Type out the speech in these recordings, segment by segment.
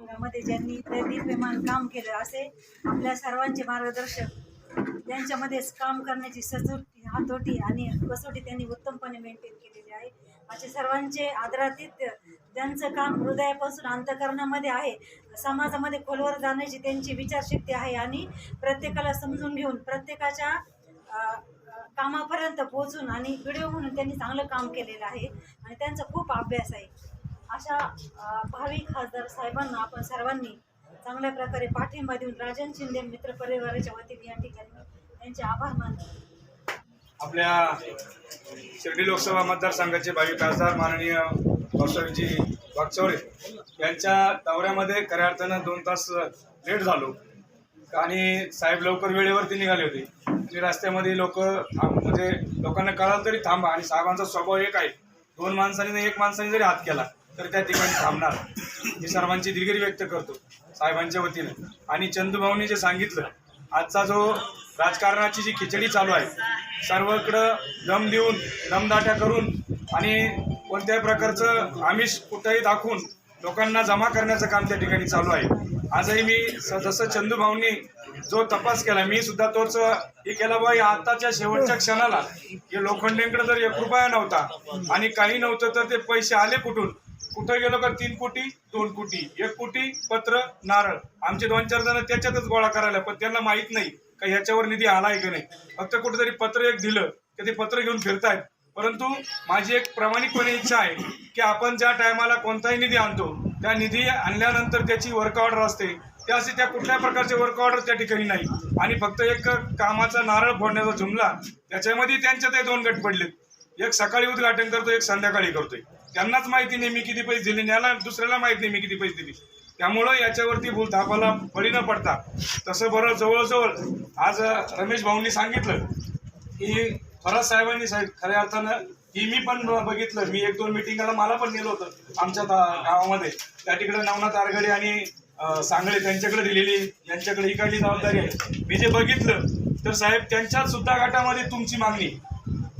मध्ये ज्यांनी ते काम केलं असे आपल्या सर्वांचे मार्गदर्शक त्यांच्यामध्येच काम करण्याची सचोटी हातोटी आणि कसोटी त्यांनी उत्तमपणे मेंटेन केलेली आहे. असे सर्वांचे आदरातीत त्यांचं काम हृदयापासून अंतकरणामध्ये आहे समाजामध्ये खोलवर जाण्याची त्यांची विचारशक्ती आहे आणि प्रत्येकाला समजून घेऊन प्रत्येकाच्या कामापर्यंत पोहोचून आणि व्हिडिओ म्हणून त्यांनी चांगलं काम केलेलं आहे. आणि त्यांचा खूप अभ्यास आहे. अशा भावी खासदार साहेबांना आपण सर्वांनी चांगल्या प्रकारे पाठिंबा देऊन राजन शिंदे मित्र परिवाराच्या वतीने या ठिकाणी त्यांचे आभार मानतो. आपल्या शिर्डी लोकसभा मतदारसंघाचे भावी खासदार माननीय कौशलजी वागचौरे यांच्या दौऱ्यामध्ये खऱ्या अर्थानं दोन तास लेट झालो. आणि साहेब लवकर वेळेवरती निघाले होते. आणि रस्त्यामध्ये लोक म्हणजे लोकांना कळालं तरी थांबा. आणि साहेबांचा स्वभाव एक आहे. दोन माणसांनी एक माणसाने जरी हात केला तर त्या ठिकाणी थांबणार. मी सर्वांची दिलगिरी व्यक्त करतो साहेबांच्या वतीनं. आणि चंदूभाऊनी जे सांगितलं आजचा जो राजकारणाची जी खिचडी चालू आहे सर्वकडं दम देऊन दमदाट्या करून आणि कोणत्याही प्रकारचं आमिष कुठंही दाखवून लोकांना जमा करण्याचं काम त्या ठिकाणी चालू आहे. आजही मी जसं चंदूभाऊंनी जो तपास केला मी सुद्धा तोच हे केला बाई आताच्या शेवटच्या क्षणाला. हे लोखंडेंकडे जर एक रुपया नव्हता आणि काही नव्हतं तर ते पैसे आले कुठून? कुठं गेलो का तीन कोटी दोन कोटी. एक कोटी पत्र नारळ. आमचे दोन चार जण त्याच्यातच गोळा करायला पण त्यांना माहीत नाही का ह्याच्यावर निधी आलाय की नाही. फक्त कुठेतरी पत्र एक दिलं की ते पत्र घेऊन फिरतायत. परंतु माझी एक प्रामाणिकपणे इच्छा आहे की आपण ज्या टायमाला कोणताही निधी आणतो त्या निधी आणल्यानंतर त्याची वर्क ऑर्डर असते. त्या असे त्या कुठल्या प्रकारचे वर्क ऑर्डर त्या ठिकाणी नाही. आणि फक्त एक कामाचा नारळ फोडण्याचा जुमला त्याच्यामध्ये त्यांच्या ते दोन गट पडलेत. एक सकाळी उद्घाटन करतो एक संध्याकाळी करतोय. त्यांनाच माहिती नाही मी किती पैसे दिले याला दुसऱ्याला माहिती नाही मी किती पैसे दिले. त्यामुळं याच्यावरती भूलथापाला बळी न पडता तसं बरं जवळजवळ आज रमेश भाऊंनी सांगितलं की फरज साहेबांनी साहेब खऱ्या अर्थानं की मी पण ब- बघितलं. मी एक दोन मिटिंगला मला पण नेलं होतं आमच्या गावामध्ये. त्या तिकडे नवनाथ आरगडे आणि सांगळे त्यांच्याकडे दिलेली यांच्याकडे इकडली जबाबदारी आहे. मी जे बघितलं तर साहेब त्यांच्या सुद्धा गटामध्ये तुमची मागणी.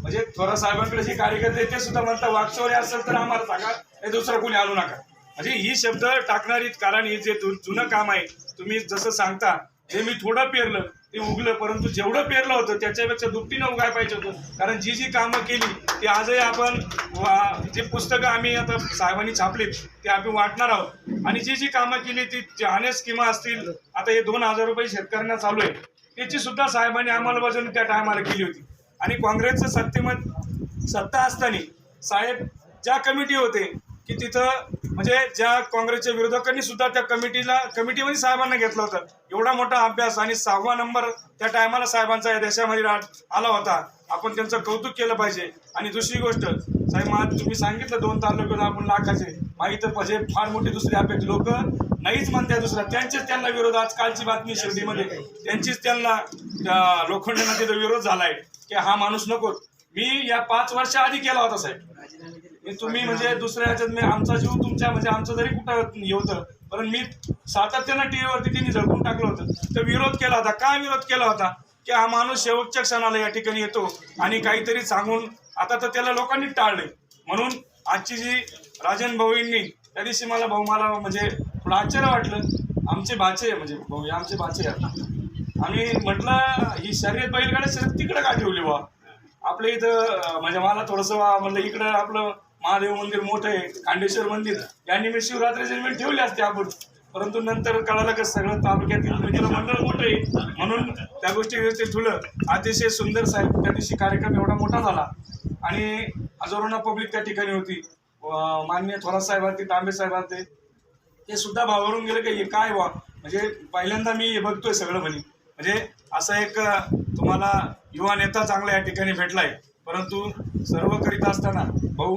म्हणजे थोरा साहेबांकडे जे कार्यकर्ते ते सुद्धा म्हणतात वागचौरे असेल तर आम्हाला सांगा हे दुसरं कोणी आणू नका. म्हणजे ही शब्द टाकणारी कारण हे जे जुनं काम आहे तुम्ही जसं सांगता जे मी थोडं पेरलं ते उगलं परंतु जेवढं पेरलं होतं त्याच्यापेक्षा दुपटीनं उगाय पाहिजे होतं. कारण जी जी कामं केली ती आजही आपण जे पुस्तकं आम्ही आता साहेबांनी छापलीत ते आम्ही वाटणार आहोत. आणि जी जी कामं केली ती अनेक स्कीमा असतील. आता हे दोन हजार रुपये शेतकऱ्यांना चालू आहे. त्याची सुद्धा साहेबांनी अंमलबजावणी त्या टायमाला केली होती. आणि काँग्रेसचं सत्तेमध्ये सत्ता असताना साहेब ज्या कमिटी होते की तिथं म्हणजे ज्या काँग्रेसच्या विरोधकांनी सुद्धा त्या कमिटीला कमिटीमध्ये साहेबांना घेतलं होतं. एवढा मोठा अभ्यास आणि सहावा नंबर त्या टायमाला साहेबांचा या देशामध्ये आला होता. आपण त्यांचं कौतुक केलं पाहिजे. आणि दुसरी गोष्ट साहेब मला तुम्ही सांगितलं दोन तालुक्यात आपण लाखाचे. माहीत म्हणजे फार मोठे दुसरे अपेक्ष लोक नाहीच म्हणतात दुसऱ्या त्यांचेच त्यांना विरोध आज कालची बातमी शिर्डीमध्ये. त्यांचीच त्यांना त्या लोखंडांना तिथं विरोध झालाय. की हा माणूस नको. मी या पाच वर्षा आधी केला होता साहेब. तुम्ही म्हणजे दुसऱ्या ह्याच्यात मी आमचा जीव तुमच्या म्हणजे आमचं जरी कुठं हे होतं पण मी सातत्यानं टीव्हीवरती तिने झळकून टाकलं होतं. तर विरोध केला होता. काय विरोध केला होता? की हा माणूस शेवटच्या क्षणाला या ठिकाणी येतो आणि काहीतरी सांगून आता तर त्याला लोकांनी टाळले. म्हणून आजची जी राजन भाऊंनी त्या दिवशी मला भाऊ मला म्हणजे थोडं आश्चर्य वाटलं. आमचे भाचे आहे म्हणजे भाऊ आमचे भाचे आहे आम्ही म्हटलं ही शर्यत बैलगाड्या शर्यत तिकडे का ठेवली बा आपल्या इथं म्हणजे मला थोडंसं वा- म्हणलं इकडं आपलं महादेव मंदिर मोठं आहे खांडेश्वर मंदिर. या मी शिवरात्रीच्या निमित्त ठेवले असते आपण. परंतु नंतर कळालं का सगळं तालुक्यातील म्हणजे मंडळ मोठं आहे. म्हणून त्या गोष्टी व्यवस्थित ठुलं अतिशय सुंदर साहेब त्या दिवशी कार्यक्रम एवढा मोठा झाला. आणि हजारोना पब्लिक त्या ठिकाणी होती. मान्य माननीय थोरात साहेब होते तांबे साहेब होते ते सुद्धा भावरून गेले की हे काय वा म्हणजे पहिल्यांदा मी हे बघतोय सगळं म्हणे. म्हणजे असं एक तुम्हाला युवा नेता चांगला या ठिकाणी भेटलाय. परंतु सर्व करीत असताना भाऊ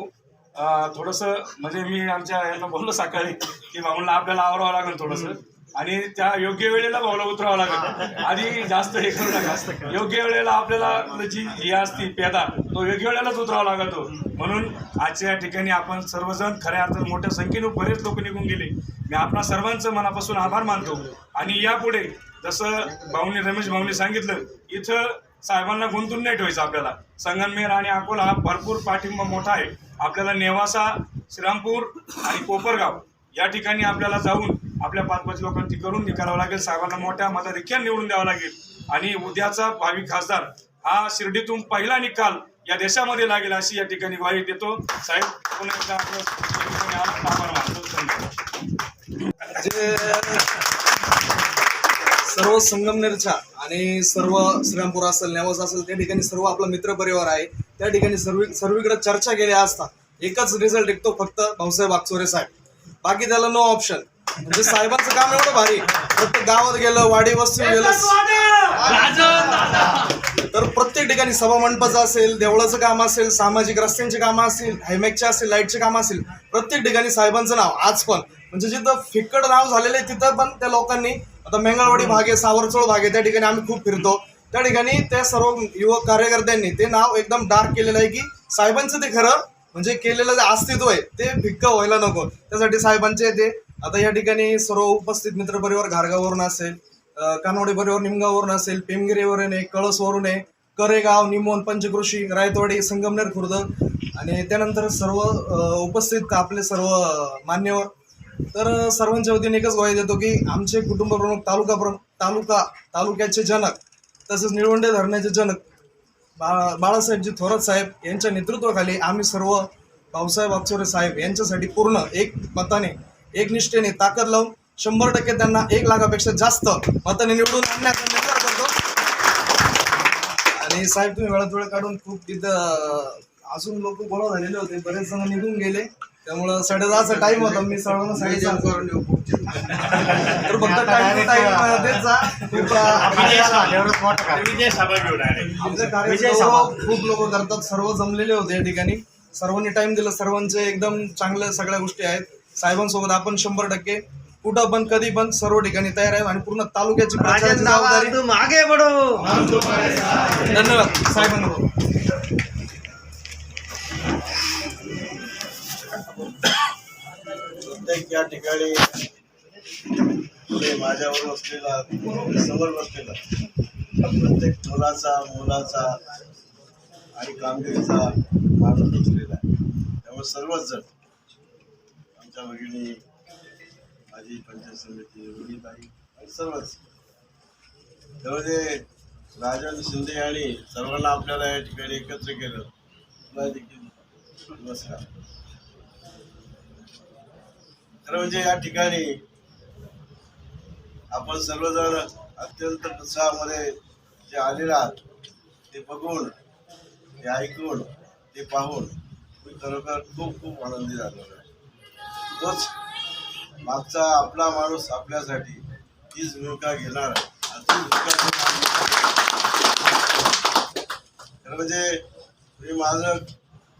थोडंसं म्हणजे मी आमच्या यांना बोललो सकाळी की भाऊला आपल्याला आवरावं लागेल थोडंसं. आणि त्या योग्य वेळेला भाऊला उतरावं लागेल. आधी जास्त हे करू नका. योग्य वेळेला आपल्याला जी ही असती पेदा तो योग्य वेळेलाच उतरावा लागतो. म्हणून आजच्या या ठिकाणी आपण सर्वजण खऱ्या अर्थात मोठ्या संख्येने बरेच लोक निघून गेले. मी आपणा सर्वांचं मनापासून आभार मानतो. आणि यापुढे जसं भाऊनी रमेश भाऊने सांगितलं इथं साहेबांना गुंतून नाही ठेवायचं आपल्याला. संगनमेर आणि अकोला हा भरपूर पाठिंबा मोठा आहे. आपल्याला नेवासा श्रीरामपूर आणि कोपरगाव या ठिकाणी आपल्याला जाऊन आपल्या पाच पाच लोकांची करून करावं लागेल. साहेबांना मोठ्या मताधिक्यान निवडून द्यावं लागेल. आणि उद्याचा भावी खासदार हा शिर्डीतून पहिला निकाल या देशामध्ये लागेल अशी या ठिकाणी ग्वाही देतो. साहेब पुन्हा एकदा आपलं या ठिकाणी आला, आभार मानतो धन्यवाद. जे सर्व संगमनेरच्या आणि सर्व श्रीरामपूर असेल नेवास असेल त्या ठिकाणी सर्व आपला मित्र परिवार आहे. त्या ठिकाणी सर्व सर्वीकडे चर्चा केल्या असता एकच रिझल्ट निघतो फक्त भाऊसाहेब अक्सोरे साहेब. बाकी त्याला नो ऑप्शन म्हणजे साहेबांचं काम एवढं भारी. प्रत्येक गावात गेलं वाडी वस्ती गेलं. तर प्रत्येक ठिकाणी सभा मंडपाचं असेल देवळाचं काम असेल सामाजिक रस्त्यांची कामं असतील हायमॅकचे असेल लाईटचे काम असेल प्रत्येक ठिकाणी साहेबांचं नाव. आज पण. म्हणजे जिथं फिक्कड नाव झालेलं आहे तिथं पण त्या लोकांनी आता मेंगळवाडी भाग आहे सावरचोळ भाग आहे त्या ठिकाणी आम्ही खूप फिरतो. त्या ठिकाणी त्या सर्व युवक कार्यकर्त्यांनी ते नाव एकदम डार्क केलेलं आहे की साहेबांचं ते खरं म्हणजे केलेलं जे अस्तित्व आहे ते भिक्क व्हायला नको. त्यासाठी साहेबांचे ते आता या ठिकाणी सर्व उपस्थित मित्रपरिवार घारगावरून असेल अं, कानवडे परिवार निमगाववरून असेल पेमगिरीवरून आहे कळसवरून आहे करेगाव निमोन पंचकृषी रायतवाडी संगमनेर खुर्द आणि त्यानंतर सर्व उपस्थित आपले सर्व मान्यवर तर सर्वांच्या वतीने एकच ग्वाही देतो की आमचे कुटुंब प्रमुख तालुका प्रमुख तालुका तालुक्याचे जनक तसेच निळवंडे धरणाचे जनक बा बाळासाहेबजी थोरात साहेब यांच्या नेतृत्वाखाली आम्ही सर्व भाऊसाहेब अक्षरे साहेब यांच्यासाठी पूर्ण एक मताने एक निष्ठेने ताकद लावून शंभर टक्के त्यांना एक लाखापेक्षा जास्त मताने निवडून आणण्याचा निर्धार करतो. आणि साहेब तुम्ही वेळात वेळ काढून खूप तिथं अजून लोक गोळा झालेले होते. बरेच जण निघून गेले. त्यामुळं साडेदहाचा टाइम होता मी सर्वांना साडेदहा तर फक्त टाइम टाइम देत जा. खूप लोक करतात. सर्व जमलेले होते या ठिकाणी. सर्वांनी टाइम दिला. सर्वांचे एकदम चांगल्या सगळ्या गोष्टी आहेत. साहेबांसोबत आपण शंभर टक्के. कुठं पण कधी पण सर्व ठिकाणी तयार आहे आणि पूर्ण तालुक्याची प्रचाराची जबाबदारी तुम आगे बढ़ो. धन्यवाद. साहेबांना. प्रत्येक या ठिकाणी पुढे माझ्यावर बसलेला समोर बसलेला प्रत्येक मुलाचा मुलाचा आणि कामगिरीचा माणूस बसलेला आहे. त्यामुळे सर्वच जण आमच्या भगिनी माझी पंचायत समिती रुढीताई आणि सर्वच. त्यामध्ये राजन शिंदे यांनी सर्वांना आपल्याला या ठिकाणी एकत्र केलं. तुला देखील नमस्कार. खरं म्हणजे या ठिकाणी आपण सर्वजण अत्यंत उत्साहामध्ये जे आलेले आहात ते बघून ते ऐकून ते पाहून मी खरोखर खूप खूप आनंदी झालो आहे. तोच मागचा आपला माणूस आपल्यासाठी तीच भूमिका घेणार खरं म्हणजे मी माझं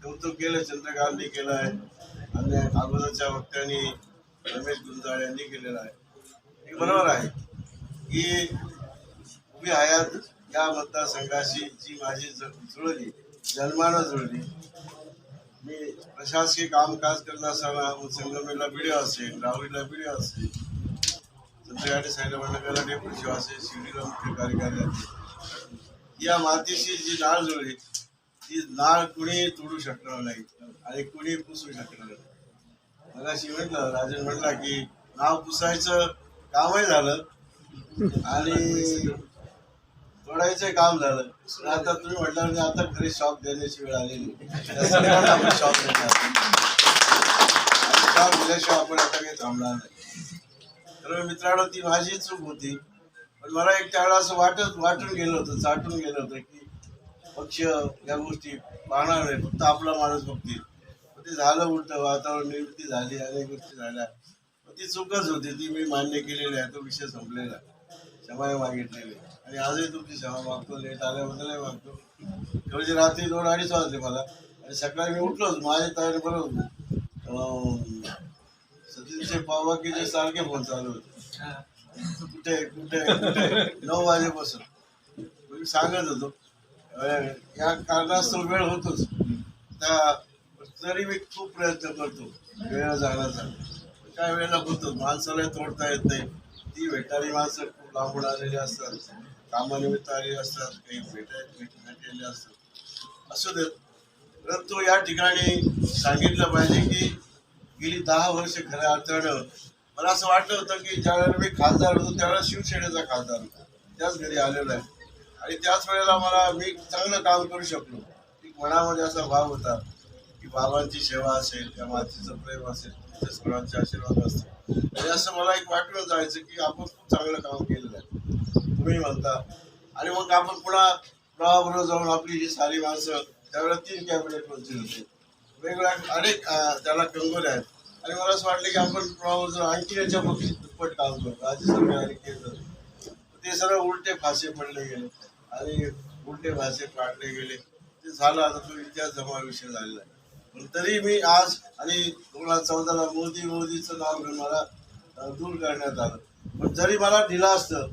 कौतुक केलं चंद्रकांतनी केलं आहे. आणि अगोदरच्या वक्त्यांनी रमेश गुंजाळ यांनी केलेला आहे. हे बरोबर आहे की उभी हयात या मतदारसंघाशी जी माझी जुळली जन्मानं जुळली मी प्रशासकीय कामकाज करत असताना संगमेला व्हिडिओ असेल राहुरीला व्हिडिओ असेल चंद्रकाठी साहेबांना डेपुटी असेल शिर्डीला मुख्य कार्यकारी असेल या मातीशी जी नाळ जुळली ती नाळ कुणी तोडू शकणार नाही आणि कुणी पुसू शकणार नाही. मला म्हटलं राजन म्हटला की नाव पुसायचं कामही झालं आणि तोडायचं काम झालं. आता तुम्ही म्हटलं म्हणजे आता खरी शॉप देण्याची वेळ आलेली. आपण शॉप देणार. शॉप दिल्याशिवाय आपण आता काही थांबणार नाही. तर मित्रांनो ती माझी चूक होती. पण मला एक त्यावेळा असं वाटत वाटून गेलं होतं चाटून गेलं होतं की पक्ष या गोष्टी पाहणार नाही फक्त आपला माणूस बघतील. ते झालं उलट वातावरण निर्मिती झाली अनेक गोष्टी झाल्या. ती चूकच होती ती मी मान्य केलेली आहे तो विषय संपलेला. क्षमा मागितलेली. आणि आजही तुमची क्षमा मागतो लेट आल्याबद्दलही मागतो. म्हणजे रात्री दोन अडीच वाजले मला. आणि सकाळी मी उठलोच माझी तयारी बरोबर सचिनचे पावाकीचे सारखे फोन चालू होते. कुठे कुठे कुठे नऊ वाजेपासून. मी सांगत होतो. या कारणास्तव वेळ होतोच. त्या तरी मी खूप प्रयत्न करतो वेळ जाण्याचा काय वेळेला होतो माणसाला तोडता येत नाही. ती भेटणारी माणसं खूप लांबून आलेली असतात कामानिमित्त आलेली असतात काही भेटाय भेटलेले असतात. असू देत. परंतु या ठिकाणी सांगितलं पाहिजे की गेली दहा वर्ष खऱ्या अर्थानं मला असं वाटलं होतं की ज्यावेळेला मी खासदार होतो त्यावेळेला शिवसेनेचा खासदार होता. त्याच घरी आलेलो आहे. आणि त्याच वेळेला मला मी चांगलं काम करू शकलो. एक मनामध्ये असा भाव होता. की बाबांची सेवा असेल त्या मातीचं प्रेम असेल तुमच्या सर्वांचे आशीर्वाद असतील. आणि असं मला एक वाटलं जायचं की आपण खूप चांगलं काम केलेलं आहे. तुम्ही म्हणता. आणि मग आपण पुन्हा प्रवाबरोबर जाऊन आपली ही सारी माणसं त्यावेळेला तीन कॅबिनेट मंत्री होते. वेगवेगळ्या अनेक त्याला कंगोरे आहेत. आणि मला असं वाटलं की आपण प्रवाबरोबर जाऊन आणखी याच्या बाबतीत दुप्पट काम करतो राज्य सरकारने केलं ते सर्व उलटे फासे पडले गेले. आणि उलटे फासे पाडले गेले. ते झालं आता तो इतिहास जमा विषय झालेला आहे. तरी मी आज आणि दोन हजार चौदाला मोदी मोदीचं नाव घेऊन मला दूर करण्यात आलं. पण जरी मला दिलं असतं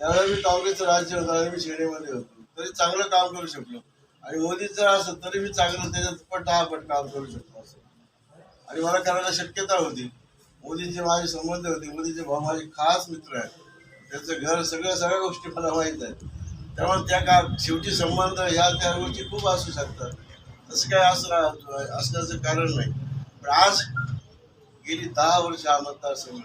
त्यावेळेला मी काँग्रेसचं राज्य होतं आणि मी शेडेमध्ये होतो. तरी चांगलं काम करू शकलो. आणि मोदी जर असं तरी मी चांगलं त्याच्यात पट दहा पट काम करू शकतो असं. आणि मला करायला शक्यता होती. मोदींचे माझे संबंध होते. मोदीचे भाऊ माझे खास मित्र आहेत. त्यांचं घर सगळ्या सगळ्या गोष्टी मला माहीत आहेत. त्यामुळे त्या का शेवटी संबंध ह्या त्या गोष्टी खूप असू शकतात. तसं काय असं असण्याचं कारण नाही. पण आज गेली दहा वर्ष हा मतदारसंघ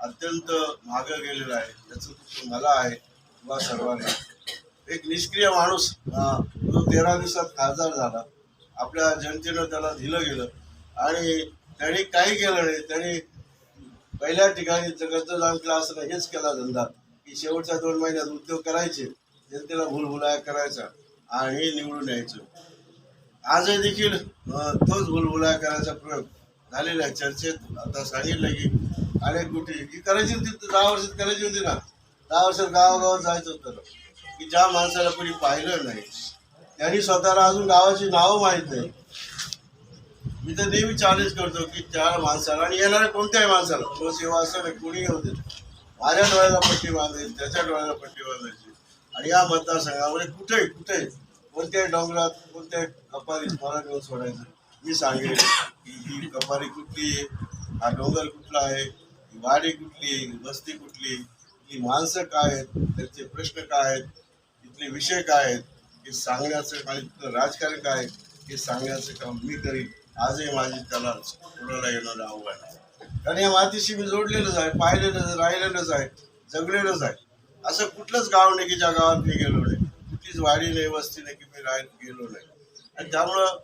अत्यंत मागं गेलेला आहे. त्याचं दुःख मला आहे किंवा सर्वांना. एक निष्क्रिय माणूस जो तेरा दिवसात खासदार झाला. आपल्या जनतेनं त्याला दिलं गेलं. आणि त्यांनी काही केलं नाही. त्यांनी पहिल्या ठिकाणी जगत जाऊन क्लास हेच केला धंदा की शेवटच्या दोन महिन्यात उद्योग करायचे जनतेला भूलभुलाया करायचा आणि निवडून यायचं. आजही देखील तोच बुलबुला करायचा प्रयोग झालेला आहे. चर्चेत आता सांगितलं की अनेक गोष्टी की करायची होती तर दहा वर्षात करायची होती ना. दहा वर्षात गावागावात जायचं होतं की ज्या माणसाला कोणी पाहिलं नाही त्यांनी स्वतःला अजून गावाची नावं माहीत नाही. मी तर नेहमी चॅलेंज करतो की त्या माणसाला आणि येणाऱ्या कोणत्याही माणसाला तो सेवा असं नाही कोणी येऊ दे. माझ्या डोळ्याला पट्टी बांधायची त्याच्या डोळ्याला पट्टी बांधायची. आणि या मतदारसंघामध्ये कुठे कुठे कोणत्याही डोंगरात कोणत्याही कपारीत मला घेऊन सोडायचं. मी सांगेन की ही कपारी कुठली आहे? हा डोंगर कुठला आहे? ही वाडी कुठली आहे? ही वस्ती कुठली ही माणसं काय आहेत? त्यांचे प्रश्न काय आहेत? इथले विषय काय आहेत? हे सांगण्याचं काय तिथलं राजकारण काय आहे? हे सांगण्याचं काम मी करीन. आजही माझी त्याला कोणाला येणारं आव्हान आहे कारण या मातीशी मी जोडलेलंच आहे पाहिलेलंच राहिलेलंच आहे जगलेलंच आहे. असं कुठलंच गाव नाही की ज्या गावात मी गेलो नाही. कुठलीच वाडी नाही वस्ती की मी राह गेलो नाही. आणि त्यामुळं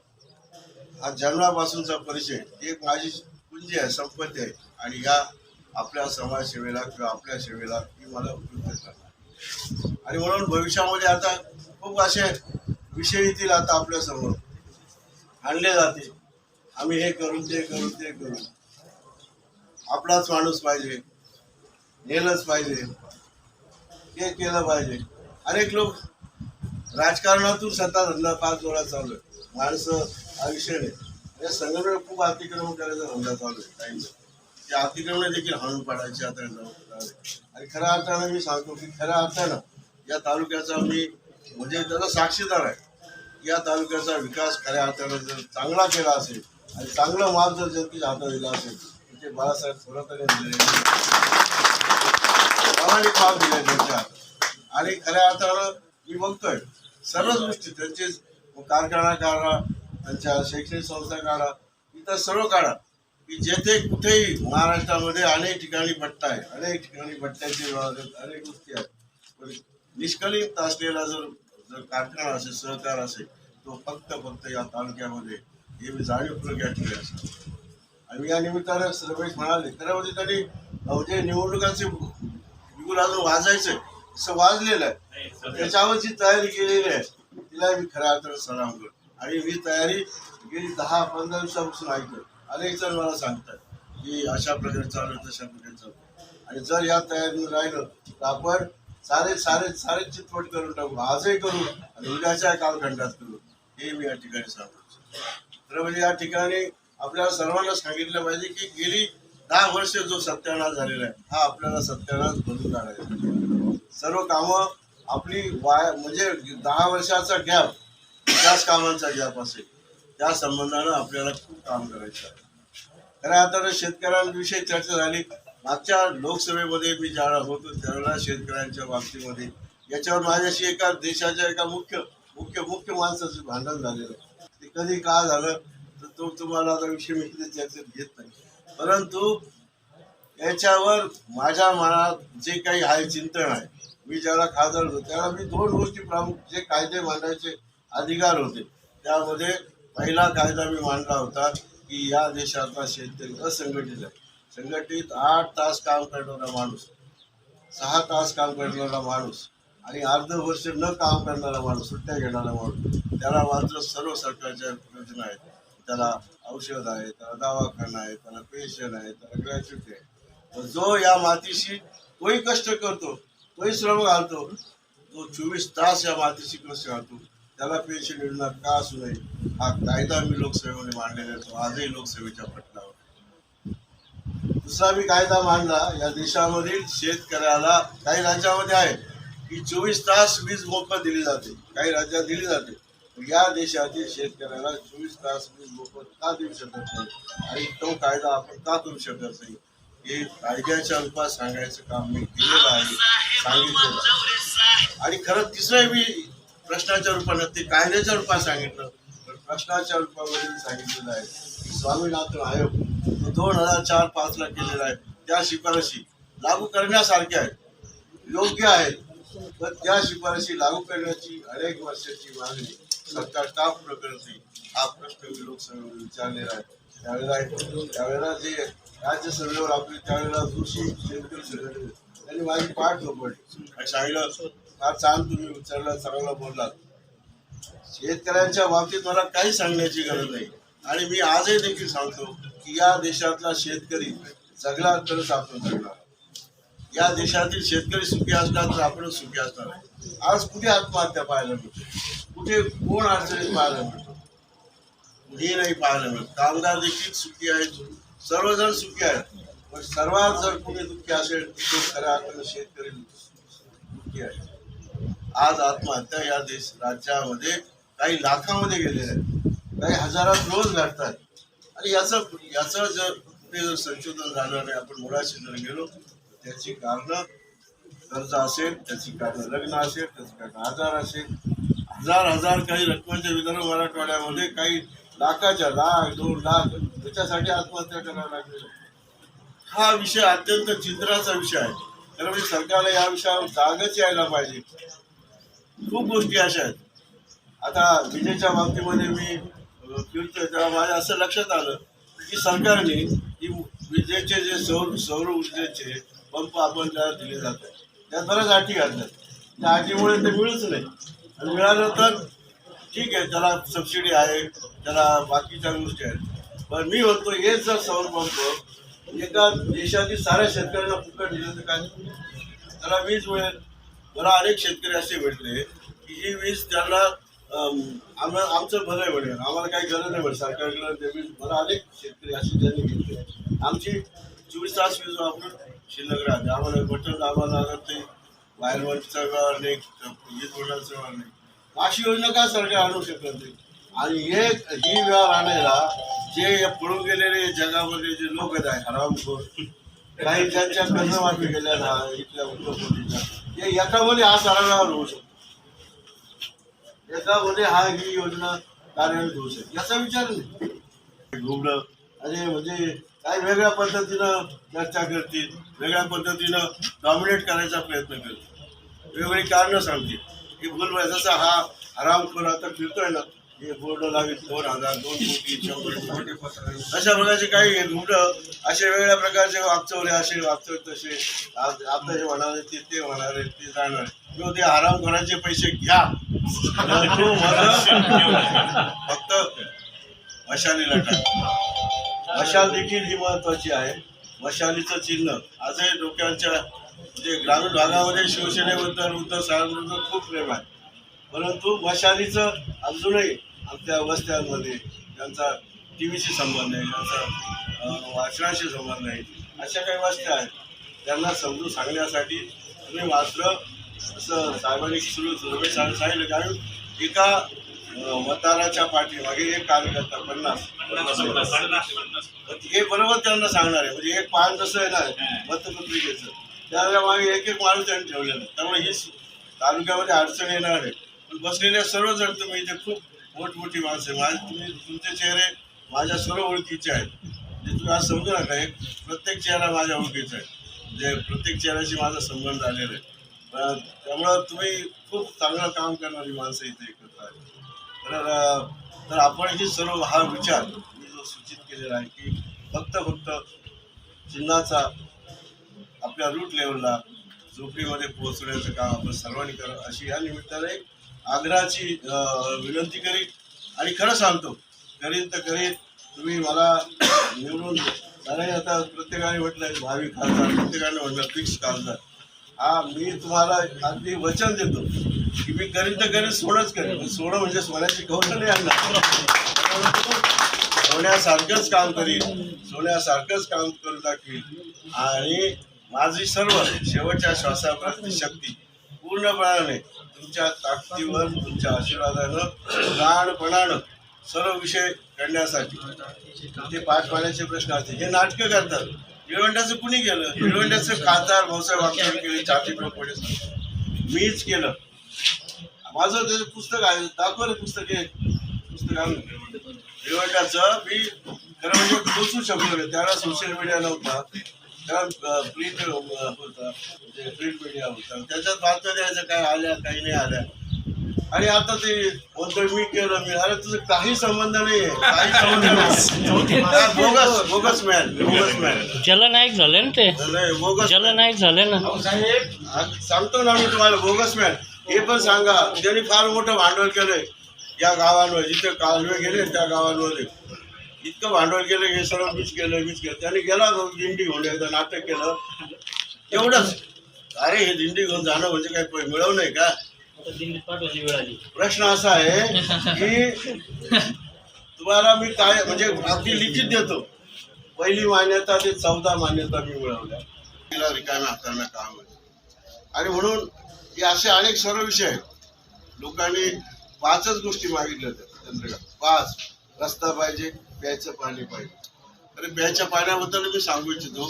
हा जन्मापासूनचा परिचय एक माझी पुंजी आहे संपत्ती आहे. आणि या आपल्या समाजसेवेला किंवा आपल्या सेवेला ही मला उपयुक्त करणार. आणि म्हणून भविष्यामध्ये आता खूप असे विषय येतील आता आपल्यासमोर आणले जाते आम्ही हे करून ते करून ते करू आपलाच माणूस पाहिजे. नेलंच पाहिजे. हे केलं पाहिजे. अनेक लोक राजकारणातून सत्ता धंदा पाच जोडा चालू आहे माणसं आयुष्याने. नाही या संघटनेला खूप अतिक्रमण करायचा धंदा चालू आहे काही ते अतिक्रमण देखील हाणून पाडायचे आता आणि खऱ्या अर्थानं मी सांगतो की खऱ्या अर्थानं या तालुक्याचा मी म्हणजे त्याचा साक्षीदार आहे. या तालुक्याचा विकास खऱ्या अर्थानं जर चांगला केला असेल आणि चांगलं माप जर जनतेच्या हातात दिला असेल तर ते बाळासाहेब मला प्रामाणिक माप दिले त्यांच्या हातात आणि खऱ्या अर्थानं मी बघतोय सर्वच गोष्टी त्यांचे कारखाना काढा त्यांच्या शैक्षणिक संस्था काढा इतर सर्व काढा. की जेथे कुठेही महाराष्ट्रामध्ये अनेक ठिकाणी भट्टा आहे अनेक ठिकाणी भट्ट्याचे अनेक गोष्टी आहेत. पण निष्कलित असलेला जर जर कारखाना असेल सहकार असेल तो फक्त फक्त या तालुक्यामध्ये हे मी जाणीवपूर्वक या ठिकाणी असतात आणि या निमित्तानं रमेश म्हणाले त्यामध्ये म्हणजे त्यांनी जे निवडणुकांचे बिगुल अजून वाजायचंय. वाजलेलं आहे. त्याच्यावर जी तयारी केलेली आहे. तिला मी खऱ्या अर्थानं सलाम करतो. आणि ही तयारी गेली दहा पंधरा दिवसापासून ऐकतो. अनेक जण मला सांगतात की अशा प्रकारे चालू तशा प्रकारे चालू. आणि जर या तयारीने राहिलं तर आपण सारे सारे सारे चितपट करून टाकू आजही करू आणि उद्याच्या कालखंडात करू. हे मी या ठिकाणी सांगतो. खरं म्हणजे या ठिकाणी आपल्याला सर्वांना सांगितलं पाहिजे की गेली दहा वर्ष जो सत्यानाश झालेला आहे हा आपल्याला सत्यानाश भरून काढायचा आहे. सर्व कामं आपली वाया म्हणजे दहा वर्षाचा गॅप त्याच कामांचा गॅप असेल त्या संबंधानं आपल्याला खूप काम करायचं आहे. खऱ्या अर्थानं शेतकऱ्यांविषयी चर्चा झाली. मागच्या लोकसभेमध्ये मी ज्यावेळेला होतो त्यावेळेला शेतकऱ्यांच्या बाबतीमध्ये याच्यावर माझ्याशी एका देशाच्या एका मुख्य मुख्य मुख्य माणसाचं भांडण झालेलं. ते कधी का झालं तर तो तुम्हाला आता विषय मी इथे चर्चेत घेत नाही. परंतु याच्यावर माझ्या मनात जे काही आहे चिंतन आहे मी ज्याला खासदार होतो त्याला मी दोन गोष्टी प्रामुख्य जे कायदे मांडायचे अधिकार होते. त्यामध्ये पहिला कायदा मी मांडला होता की या देशातला शेतकरी असंघटित आहे. संघटित आठ तास काम करणारा माणूस सहा तास काम करणारा माणूस आणि अर्ध वर्ष न काम करणारा माणूस सुट्ट्या घेणारा माणूस त्याला मात्र सर्व सरकारच्या योजना आहेत त्याला औषध आहे त्याला दवाखाना आहे त्याला पेन्शन आहे त्याला ग्रॅच्युटी आहे. जो या मातीशी तोही कष्ट करतो तोही श्रम घालतो. जो चोवीस तास या मातीशी कष्ट घालतो त्याला पेन्शन योजना का असू नये? हा कायदा मी लोकसेवेमध्ये मांडलेला आहे. तो आजही लोकसेवेच्या पटलावर दुसरा मी कायदा मांडला. या देशामधील शेतकऱ्याला काही राज्यामध्ये आहे की चोवीस तास वीज मोफत दिली जाते. काही राज्यात दिली जाते. या देशातील शेतकऱ्याला चोवीस तास वीज मोफत का देऊ शकत नाही? आणि तो कायदा आपण का करू शकत नाही? हे कायद्याच्या रूपात सांगायचं काम मी केलेलं आहे सांगितलेलं. आणि खरं तिसरं मी प्रश्नाच्या रूपाने ते कायद्याच्या रूपात सांगितलं पण प्रश्नाच्या रूपामध्ये मी सांगितलेलं आहे. स्वामीनाथन आयोग जो दोन हजार चार पाच ला केलेला आहे. त्या शिफारशी लागू करण्यासारख्या आहेत. योग्य आहेत. पण त्या शिफारशी लागू करण्याची अनेक वर्षाची मागणी सरकार का पुढं करत हा प्रश्न मी लोकसभेमध्ये विचारलेला आहे. त्यावेळेला त्यावेळेला जे राज्यसभेवर आपले त्यावेळेला जोशी शेतकरी संघटने त्यांनी माझी पाठ झोपडली. आणि सांगितलं फार छान तुम्ही विचारलं चांगला बोललात. शेतकऱ्यांच्या बाबतीत मला काही सांगण्याची गरज नाही. आणि मी आजही देखील सांगतो की या देशातला शेतकरी जगला तरच आपण जगणार. या देशातील शेतकरी सुखी असला तर आपण सुखी असणार. आहे आज कुठे आत्महत्या पाहायला मिळते? कुठे कोण अडचणीत पाहायला मिळतो? हे नाही पाहायला मिळत कामगार देखील सुखी आहेत. सर्वजण सुखी आहेत. पण सर्वात जर कुणी दुःखी असेल तर तो खऱ्या अर्थानं शेतकरी दुःखी आहे. आज आत्महत्या या देश राज्यामध्ये काही लाखामध्ये गेलेल्या आहेत. काही हजारात रोज घडतात. आणि याचं याचं जर कुठे जर संशोधन झालं आणि आपण मुळाशी जर गेलो त्याची कारणं कर्ज असेल त्याची कारणं लग्न असेल त्याची कारण आजार असेल. हजार हजार काही रकमेच्या विदर्भ मराठवाड्यामध्ये काही लाखाच्या लाख दोन लाख त्याच्यासाठी आत्महत्या करायला लागलेल्या हा विषय अत्यंत चिंतनाचा विषय आहे. कारण म्हणजे सरकारला या विषयावर जागच यायला पाहिजे. खूप गोष्टी अशा आहेत. आता विजेच्या बाबतीमध्ये मी फिरतोय तेव्हा माझ्या असं लक्षात आलं की सरकारने ही विजेचे जे सौर सौर ऊर्जेचे पंप आपण त्याला दिले जातात त्यात बऱ्याच अटी घातल्या त्या अटीमुळे ते मिळूच नाही. आणि मिळालं तर ठीक आहे त्याला सबसिडी आहे त्याला बाकीच्या गोष्टी आहेत. पण मी म्हणतो हेच जर सौर पंप एका देशातील साऱ्या शेतकऱ्यांना फुकट दिलं तर काय? त्याला वीज मिळेल. मला अनेक शेतकरी असे भेटले की ही वीज त्यांना आम्हाला आमचं भलं आहे आम्हाला काही गरज नाही म्हणे. सरकारकडे ते वीज मला अनेक शेतकरी असे त्यांनी घेतले. आमची चोवीस तास वीज वापरून शिल्लक राहते. आम्हाला बटन आम्हाला लागत नाही. वरचा व्यवहार नाही वीज बोर्डाचा व्यवहार नाही. अशी योजना का सरकार आणू शकत नाही? आणि हे ही व्यवहार आणायला जे पळून गेलेले जगामध्ये जे लोक आहेत हरामखोर काही ज्यांच्या कर्जमाफी केल्या ना इथल्या प्रदेशच्या ते एकामध्ये हा सारा व्यवहार होऊ शकतो. एकामध्ये हा ही योजना कार्यान्वित होऊ शकते. याचा विचार नाही. घुमणं आणि म्हणजे काही वेगळ्या पद्धतीनं चर्चा करतील वेगळ्या पद्धतीनं डॉमिनेट करायचा प्रयत्न करतील. वेगवेगळी कारणं सांगतील. की भूल जसा हा हरामखोर आता फिरतोय ना. हे बोर्ड लावी दोन हजार दोन कोटी शंभर अशा प्रकारचे काही रुग्ण असे वेगळ्या प्रकारचे वागचवले असे वागचौर तसे आता जे म्हणाले ते ते म्हणाले ते जाणार. किंवा ते हरामखोराचे पैसे घ्या. फक्त मशाली लटा मशाल देखील ही महत्वाची आहे. मशालीचं चिन्ह. आजही डोक्याच्या म्हणजे ग्रामीण भागामध्ये शिवसेनेबद्दल उद्धव साहेबांबद्दल खूप प्रेम आहे. परंतु मशालीचं अजूनही आमच्या वस्त्यांमध्ये त्यांचा टी व्हीशी संबंध आहे त्यांचा वाचनाशी संबंध आहे. अशा काही वस्त्या आहेत. त्यांना समजून सांगण्यासाठी तुम्ही मात्र असं साहेबांनी सुरू रमेश साहेब सांगितलं कारण एका मतदाराच्या पाठीमागे एक कार्यकर्ता पन्नास हे बरोबर त्यांना सांगणार आहे. म्हणजे एक पान जसं आहे ना मतपत्रिकेचं. त्यावेळेला मागे एक एक माणूस त्यांनी ठेवलेला आहे. त्यामुळे ही तालुक्यामध्ये अडचण येणार आहे. पण बसलेल्या सर्वजण तुम्ही इथे खूप मोठमोठी माणसं आहे माझे तुम्ही तुमचे चेहरे माझ्या सर्व ओळखीचे आहेत. जे तुम्ही आज समजू नका एक प्रत्येक चेहरा माझ्या ओळखीचा आहे. जे प्रत्येक चेहऱ्याशी माझा संबंध आलेला आहे. त्यामुळं तुम्ही खूप चांगलं काम करणारी माणसं इथे एकत्र आहे तर तर आपण हे सर्व हा विचार मी जो सूचित केलेला आहे की फक्त फक्त चिन्हाचा आपल्या रूट लेवलला झोपडीमध्ये पोहोचवण्याचं काम आपण सर्वांनी करा. अशी या निमित्ताने आग्रहाची विनंती करीत आणि खरं सांगतो करीन तर करीन. तुम्ही मला निवडून कारण आता प्रत्येकाने म्हटलं भावी खासदार प्रत्येकाने म्हटलं फिक्स खासदार. हा मी तुम्हाला अगदी वचन देतो की मी करीन तर करीन सोडच करेन. सोडं म्हणजे सोन्याची कौशल्य आणणार. सोन्यासारखंच काम करीन. सोन्यासारखंच काम करून दाखवीन आणि माझी सर्व शेवटच्या श्वासापर्यंत शक्ती पूर्णपणाने तुमच्या ताकदीवर तुमच्या आशीर्वादानं प्राणपणानं सर्व विषय करण्यासाठी ते पाच पाण्याचे प्रश्न असतील हे नाटकं करतात. निळवंड्याचं कुणी केलं? निळवंड्याचं खासदार भाऊसाहेब वागचौरे केले छाती पडे मीच केलं. माझं त्याचं पुस्तक आहे दाखवलं पुस्तक आहे पुस्तक आणून निळवंड्याचं मी खरं म्हणजे पोचू शकलो त्याला सोशल मीडिया नव्हता. प्रिंट होता म्हणजे प्रिंट मीडिया होता. त्याच्यात बातम्या द्यायचं काय आल्या काही नाही आल्या. आणि आता ते बोलतोय मी केलं मी. अरे तुझं काही संबंध नाहीये. काही संबंध नाही. Bogus bogus man bogus man जलनायक झाले ना ते. नाही बोगस जलनायक झाले ना. आज सांगतो ना मी तुम्हाला बोगस मॅन हे पण सांगा. त्यांनी फार मोठं भांडवल केलंय. या गावांवर जिथे कालवे गेले त्या गावांमध्ये इतकं भांडवल केलं हे सर्व मीच केलं मीच केलं. त्यांनी गेला दिंडी घेऊन एकदा नाटक केलं. तेवढंच अरे हे दिंडी घेऊन जाणं म्हणजे काय प- मिळवणं आहे का? प्रश्न असा आहे की तुम्हाला मी काय म्हणजे अगदी लिखित देतो. पहिली मान्यता ते चौदा मान्यता मी मिळवल्या. तिला रिकाम्या हातांना काम आहे. आणि म्हणून हे असे अनेक सर्व विषय आहेत. लोकांनी पाचच गोष्टी मागितल्या होत्या पाच. रस्ता पाहिजे. प्यायचं पाणी पाहिजे. अरे प्यायच्या पाण्याबद्दल मी सांगू इच्छितो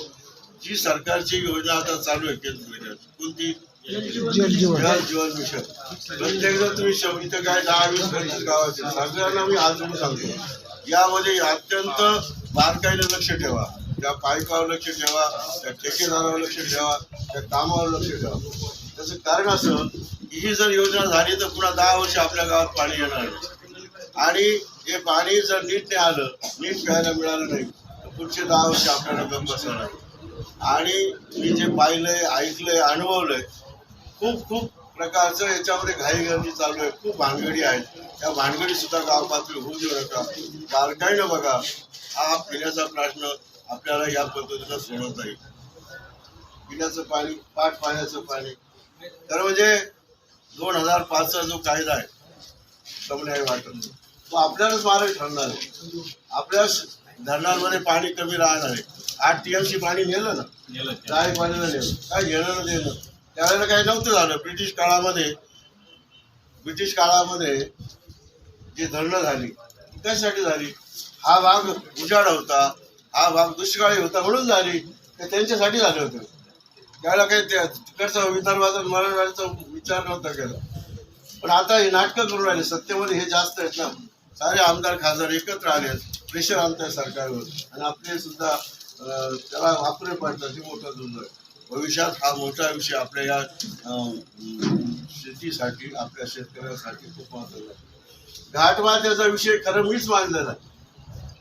जी सरकारची योजना आता चालू आहे केंद्र सरकारची कोणती? जल जीवन. मिशन. प्रत्येक जण तुम्ही इथं काय दहा वीस पंचवीस गावाचे सगळ्यांना मी आजून सांगतो. यामध्ये अत्यंत बारकाईने लक्ष ठेवा. त्या पाईपावर लक्ष ठेवा त्या ठेकेदारावर लक्ष ठेवा त्या कामावर लक्ष ठेवा. त्याचं कारण असं की ही जर योजना झाली तर पुन्हा दहा वर्ष आपल्या गावात पाणी येणार आणि हे पाणी जर नीट नाही आलं नीट प्यायला मिळालं नाही तर पुढचे दहा वर्ष आपल्याला गप्प बसणार नाही आणि मी जे पाहिलंय ऐकलंय अनुभवलंय खूप खूप प्रकारचं याच्यामध्ये घाईगर्दी चालू आहे. खूप भानगडी आहेत. त्या भानगडी सुद्धा गाव पातळी होऊ देऊ नका. बारकाईनं बघा हा पिण्याचा प्रश्न आपल्याला या पद्धतीनं सोडवता येईल. पिण्याचं पाणी पाठ पाण्याचं पाणी. तर म्हणजे दोन हजार पाचचा जो कायदा आहे समन्याय वाटत तो आपल्यालाच मार्ग ठरणार आहे. आपल्या धरणांमध्ये पाणी कमी राहणार आहे. आठ टीएमसी पाणी नेलं ना काय पाण्याला नेलं काय घेणं न देणं. त्यावेळेला काही नव्हतं झालं. ब्रिटिश काळामध्ये ब्रिटिश काळामध्ये जी धरणं झाली ती कशासाठी झाली. हा भाग उजाड होता हा भाग दुष्काळी होता म्हणून झाली ते त्यांच्यासाठी झाले होते. त्यावेळेला काही त्या तिकडचा विदर्भाचा मराठवाड्याचा विचार नव्हता केला. पण आता हे नाटकं करून राहिले सत्तेमध्ये हे जास्त आहेत ना. सारे आमदार खासदार एकत्र आले प्रेशर आणताय सरकारवर. आणि आपले सुद्धा त्याला वापरे पडतात हे मोठं आहे. भविष्यात हा मोठा विषय आपल्या या शेतीसाठी आपल्या शेतकऱ्यांसाठी खूप महत्त्वाचा आहे. घाटवाद्याचा विषय खरं मीच मांडलेला आहे.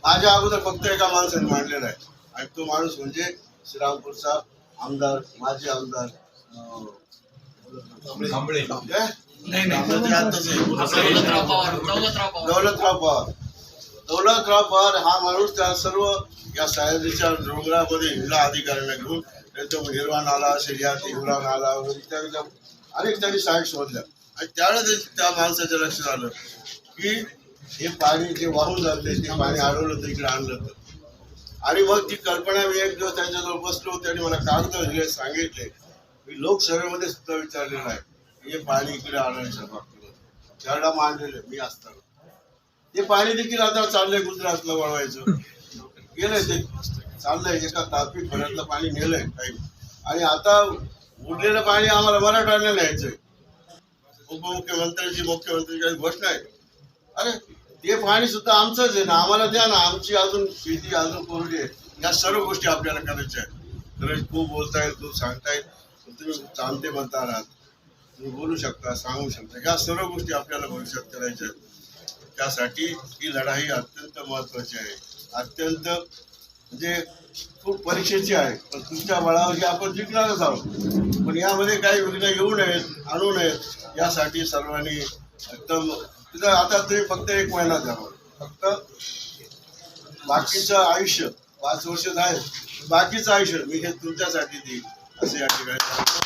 माझ्या अगोदर फक्त एका माणसाने मांडलेला आहे. आणि तो माणूस म्हणजे श्रीरामपूरचा आमदार माजी आमदार आहे. दौलतराव पवार दौलतराव पवार. हा माणूस त्या सर्व या सह्याद्रीच्या डोंगरामध्ये हिला अधिकाऱ्यांना घेऊन त्यांच्या हिरवा नाला असेल या ते हिरवा नाला वगैरे इत्यादी अनेक त्यांनी सहाय्यक शोधल्या. आणि त्यावेळेस त्या माणसाच्या लक्षात आलं की हे पाणी जे वाहून जाते ते पाणी अडवलं तर इकडे आणलं तर. आणि मग ती कल्पना मी एक दिवस त्यांच्याजवळ बसलो त्यांनी मला कागद सांगितले. मी लोकसभेमध्ये सुद्धा विचारलेलं आहे. हे पाणी इकडे आणायचं बाबतीत त्यावेळेला मांडलेले मी असताना. ते पाणी देखील आता चाललंय गुजरातला वळवायचं. गेलंय ते. चाललंय एका तापी खोऱ्यातलं पाणी नेलंय काही आणि आता उरलेलं पाणी आम्हाला मराठवाड्याला न्यायचंय उपमुख्यमंत्र्यांची मुख्यमंत्र्यांची काही घोषणा आहे. अरे ते पाणी सुद्धा आमचंच आहे ना. आम्हाला द्या ना. आमची अजून शेती अजून कोरडी आहे. या सर्व गोष्टी आपल्याला करायच्या आहेत. खरंच खूप बोलतायत खूप सांगतायत तुम्ही चालते म्हणता आहात. तुम्ही बोलू शकता सांगू शकता. या सर्व गोष्टी आपल्याला भविष्यात करायच्या आहेत. त्यासाठी ही लढाई अत्यंत महत्वाची आहे. अत्यंत म्हणजे खूप परीक्षेची आहे. पण तुमच्या बळावरती आपण जिंकणारच आहोत. पण यामध्ये काही विघ्न येऊ नयेत आणू नयेत यासाठी सर्वांनी एकदम तिथं आता तुम्ही फक्त एक महिना द्यावा फक्त बाकीचं आयुष्य पाच वर्ष आहे बाकीचं आयुष्य मी हे तुमच्यासाठी देईन. असे या ठिकाणी सांगतो.